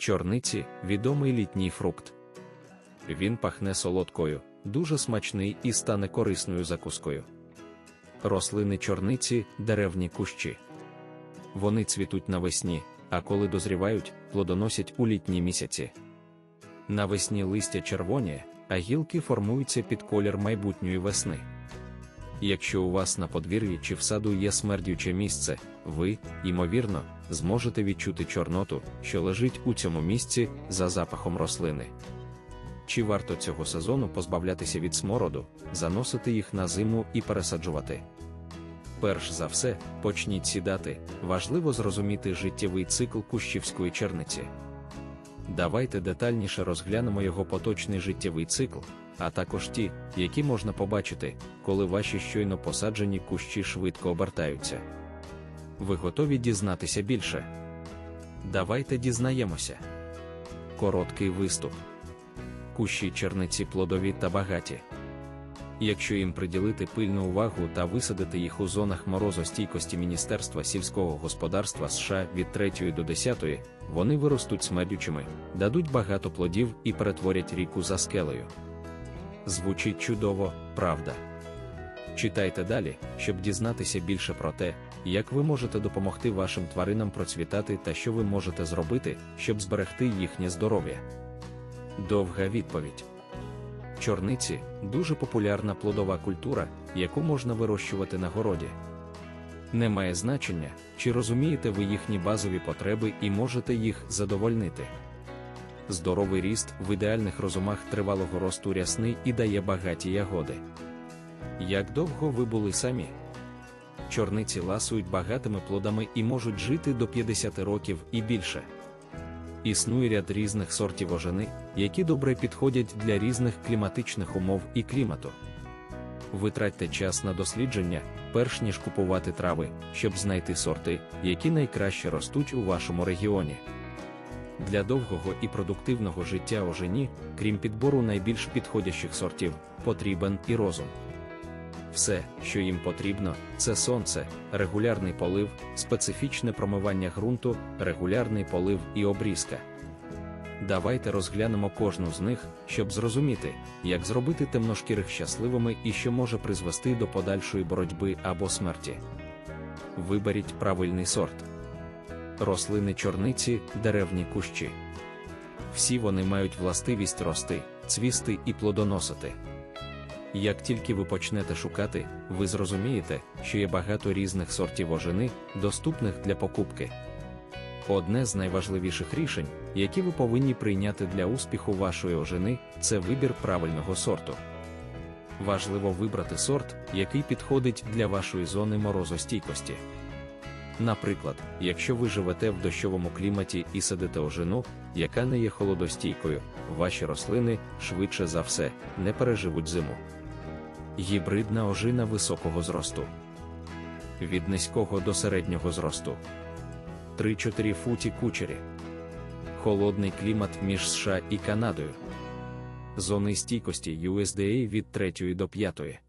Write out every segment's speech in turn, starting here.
Чорниці відомий літній фрукт. Він пахне солодкою, дуже смачний і стане корисною закускою. Рослини чорниці деревні кущі. Вони цвітуть навесні, а коли дозрівають, плодоносять у літні місяці. Навесні листя червоні, а гілки формуються під колір майбутньої весни. Якщо у вас на подвір'ї чи в саду є смердюче місце, ви, ймовірно, зможете відчути чорноту, що лежить у цьому місці за запахом рослини. Чи варто цього сезону позбавлятися від смороду, заносити їх на зиму і пересаджувати? Перш за все, почніть сідати, важливо зрозуміти життєвий цикл кущівської черниці. Давайте детальніше розглянемо його поточний життєвий цикл, а також ті, які можна побачити, коли ваші щойно посаджені кущі швидко обертаються. Ви готові дізнатися більше? Давайте дізнаємося. Короткий виступ. Кущі черниці плодові та багаті. Якщо їм приділити пильну увагу та висадити їх у зонах морозостійкості Міністерства сільського господарства США від 3 до 10, вони виростуть смердючими, дадуть багато плодів і перетворять ріку за скелею. Звучить чудово, правда. Читайте далі, щоб дізнатися більше про те, як ви можете допомогти вашим тваринам процвітати та що ви можете зробити, щоб зберегти їхнє здоров'я. Довга відповідь. Чорниці дуже популярна плодова культура, яку можна вирощувати на городі. Не має значення, чи розумієте ви їхні базові потреби і можете їх задовольнити. Здоровий ріст в ідеальних розумах тривалого росту рясний і дає багаті ягоди. Як довго ви були самі? Чорниці ласують багатими плодами і можуть жити до 50 років і більше. Існує ряд різних сортів ожини, які добре підходять для різних кліматичних умов і клімату. Витратьте час на дослідження, перш ніж купувати трави, щоб знайти сорти, які найкраще ростуть у вашому регіоні. Для довгого і продуктивного життя ожині, крім підбору найбільш підходящих сортів, потрібен і розум. Все, що їм потрібно, це сонце, регулярний полив, специфічне промивання ґрунту, регулярний полив і обрізка. Давайте розглянемо кожну з них, щоб зрозуміти, як зробити темношкірих щасливими і що може призвести до подальшої боротьби або смерті. Виберіть правильний сорт. Рослини чорниці, деревні кущі. Всі вони мають властивість рости, цвісти і плодоносити. Як тільки ви почнете шукати, ви зрозумієте, що є багато різних сортів ожини, доступних для покупки. Одне з найважливіших рішень, які ви повинні прийняти для успіху вашої ожини, це вибір правильного сорту. Важливо вибрати сорт, який підходить для вашої зони морозостійкості. Наприклад, якщо ви живете в дощовому кліматі і садите ожину, яка не є холодостійкою, ваші рослини, швидше за все, не переживуть зиму. Гібридна ожина високого зросту. Від низького до середнього зросту. 3-4 футі кучері. Холодний клімат між США і Канадою. Зони стійкості USDA від 3 до 5.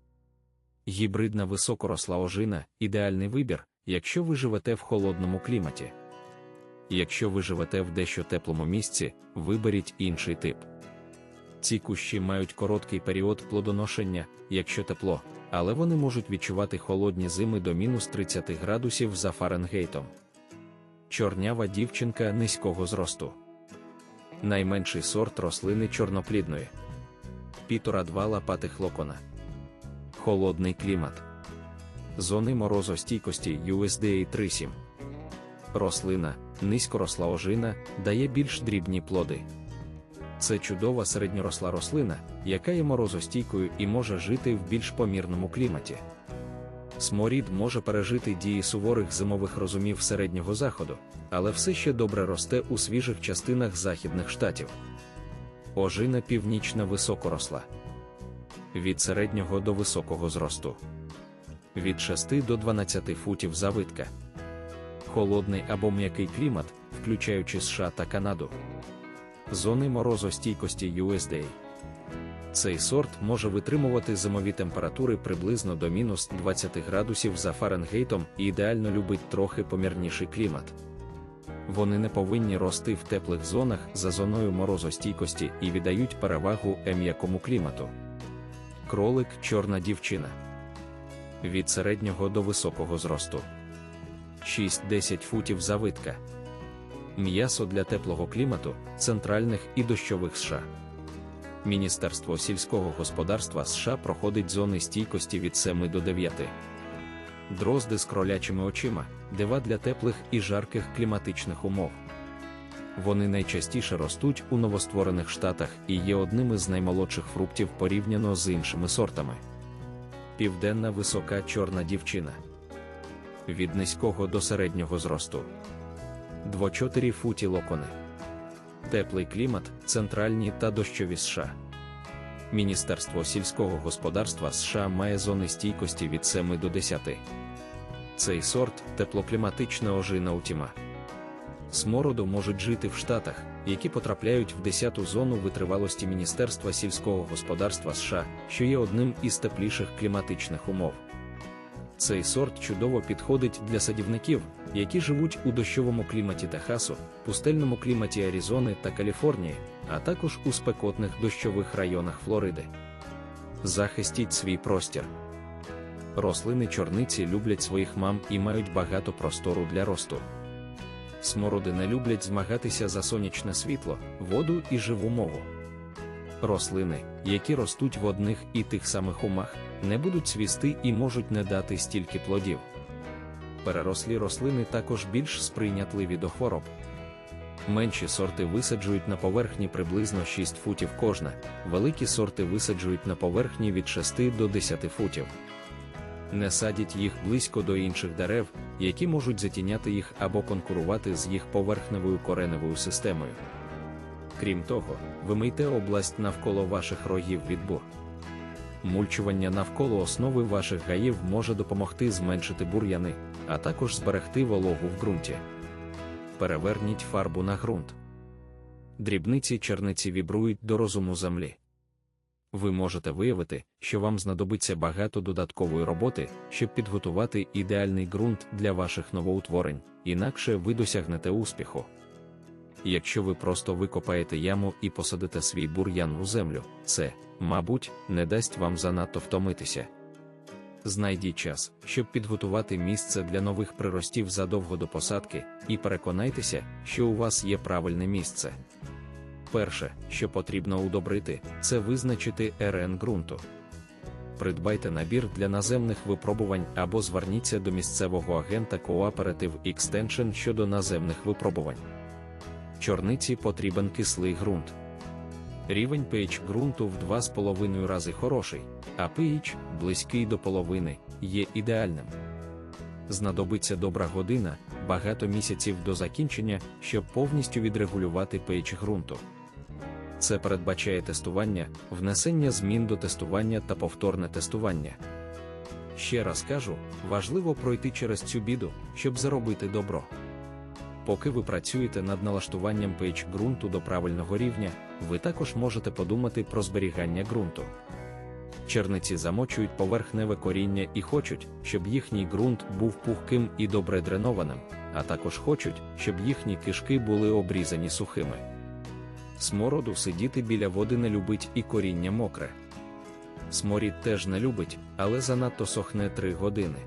Гібридна високоросла ожина ідеальний вибір, якщо ви живете в холодному кліматі. Якщо ви живете в дещо теплому місці, виберіть інший тип. Ці кущі мають короткий період плодоношення, якщо тепло, але вони можуть відчувати холодні зими до мінус 30 градусів за Фаренгейтом. Чорнява дівчинка низького зросту. Найменший сорт рослини чорноплідної. Пітора два лопатих локона. Холодний клімат. Зони морозостійкості USDA 3.7. Рослина, низькоросла ожина, дає більш дрібні плоди. Це чудова середньоросла рослина, яка є морозостійкою і може жити в більш помірному кліматі. Сморід може пережити дії суворих зимових розумів середнього заходу, але все ще добре росте у свіжих частинах західних штатів. Ожина північна високоросла. Від середнього до високого зросту. Від 6 до 12 футів завитка. Холодний або м'який клімат, включаючи США та Канаду. Зони морозостійкості USDA. Цей сорт може витримувати зимові температури приблизно до мінус 20 градусів за Фаренгейтом і ідеально любить трохи помірніший клімат. Вони не повинні рости в теплих зонах за зоною морозостійкості і віддають перевагу м'якому клімату. Кролик чорна дівчина. Від середнього до високого зросту. 6-10 футів завитка. М'ясо для теплого клімату, центральних і дощових США. Міністерство сільського господарства США проходить зони стійкості від 7 до 9. Дрозди з кролячими очима, дива для теплих і жарких кліматичних умов. Вони найчастіше ростуть у новостворених штатах і є одним із наймолодших фруктів порівняно з іншими сортами. Південна висока чорна дівчина. Від низького до середнього зросту. 2-4 футі локони. Теплий клімат, центральні та дощові США. Міністерство сільського господарства США має зони стійкості від 7 до 10. Цей сорт теплокліматична ожина утіма. Смороду можуть жити в штатах, які потрапляють в 10-ту зону витривалості Міністерства сільського господарства США, що є одним із тепліших кліматичних умов. Цей сорт чудово підходить для садівників, які живуть у дощовому кліматі Техасу, пустельному кліматі Аризони та Каліфорнії, а також у спекотних дощових районах Флориди. Захистіть свій простір. Рослини чорниці люблять своїх мам і мають багато простору для росту. Смороди не люблять змагатися за сонячне світло, воду і живу мову. Рослини, які ростуть в одних і тих самих умах, не будуть цвісти і можуть не дати стільки плодів. Перерослі рослини також більш сприйнятливі до хвороб. Менші сорти висаджують на поверхні приблизно 6 футів кожна, великі сорти висаджують на поверхні від 6 до 10 футів. Не садіть їх близько до інших дерев, які можуть затіняти їх або конкурувати з їх поверхневою кореневою системою. Крім того, вимийте область навколо ваших рогів від бур. Мульчування навколо основи ваших гаїв може допомогти зменшити бур'яни, а також зберегти вологу в ґрунті. Переверніть фарбу на ґрунт. Дрібниці черниці вібрують до розуму землі. Ви можете виявити, що вам знадобиться багато додаткової роботи, щоб підготувати ідеальний ґрунт для ваших новоутворень, інакше ви досягнете успіху. Якщо ви просто викопаєте яму і посадите свій бур'ян у землю, це, мабуть, не дасть вам занадто втомитися. Знайдіть час, щоб підготувати місце для нових приростів задовго до посадки, і переконайтеся, що у вас є правильне місце. Перше, що потрібно удобрити, це визначити РН ґрунту. Придбайте набір для наземних випробувань або зверніться до місцевого агента Cooperative Extension щодо наземних випробувань. Чорниці потрібен кислий ґрунт. Рівень pH ґрунту в 2,5 рази хороший, а pH, близький до половини, є ідеальним. Знадобиться добра година, багато місяців до закінчення, щоб повністю відрегулювати pH ґрунту. Це передбачає тестування, внесення змін до тестування та повторне тестування. Ще раз кажу, важливо пройти через цю біду, щоб заробити добро. Поки ви працюєте над налаштуванням pH ґрунту до правильного рівня, ви також можете подумати про зберігання ґрунту. Черниці замочують поверхневе коріння і хочуть, щоб їхній ґрунт був пухким і добре дренованим, а також хочуть, щоб їхні кишки були обрізані сухими. Смороду сидіти біля води не любить і коріння мокре. Сморід теж не любить, але занадто сохне 3 години.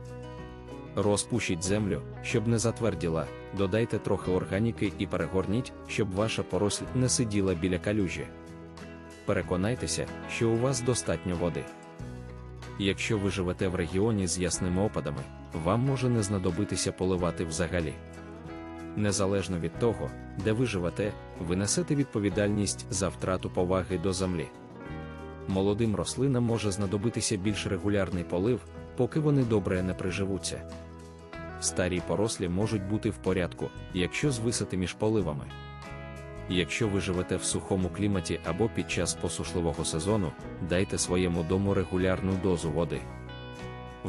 Розпушіть землю, щоб не затверділа, додайте трохи органіки і перегорніть, щоб ваша поросль не сиділа біля калюжі. Переконайтеся, що у вас достатньо води. Якщо ви живете в регіоні з ясними опадами, вам може не знадобитися поливати взагалі. Незалежно від того, де ви живете, ви несете відповідальність за втрату поваги до землі. Молодим рослинам може знадобитися більш регулярний полив, поки вони добре не приживуться. Старі порослі можуть бути в порядку, якщо звисати між поливами. Якщо ви живете в сухому кліматі або під час посушливого сезону, дайте своєму дому регулярну дозу води.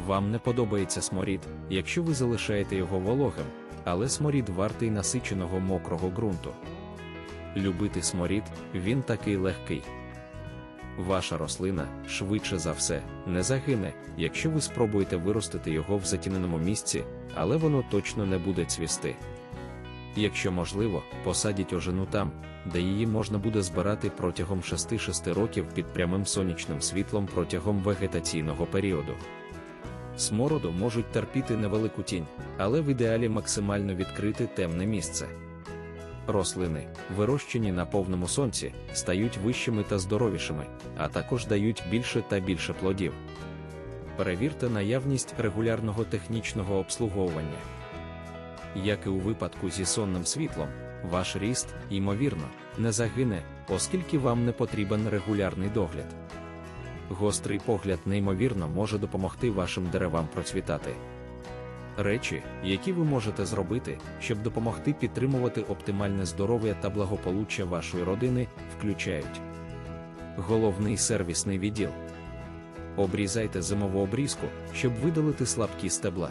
Вам не подобається сморід, якщо ви залишаєте його вологим, але сморід вартий насиченого мокрого ґрунту. Любити сморід, він такий легкий. Ваша рослина, швидше за все, не загине, якщо ви спробуєте виростити його в затіненому місці, але воно точно не буде цвісти. Якщо можливо, посадіть ожину там, де її можна буде збирати протягом 6-6 років під прямим сонячним світлом протягом вегетаційного періоду. Смороду можуть терпіти невелику тінь, але в ідеалі максимально відкрити темне місце. Рослини, вирощені на повному сонці, стають вищими та здоровішими, а також дають більше та більше плодів. Перевірте наявність регулярного технічного обслуговування. Як і у випадку зі сонним світлом, ваш ріст, ймовірно, не загине, оскільки вам не потрібен регулярний догляд. Гострий погляд неймовірно може допомогти вашим деревам процвітати. Речі, які ви можете зробити, щоб допомогти підтримувати оптимальне здоров'я та благополуччя вашої родини, включають головний сервісний відділ. Обрізайте зимову обрізку, щоб видалити слабкі стебла.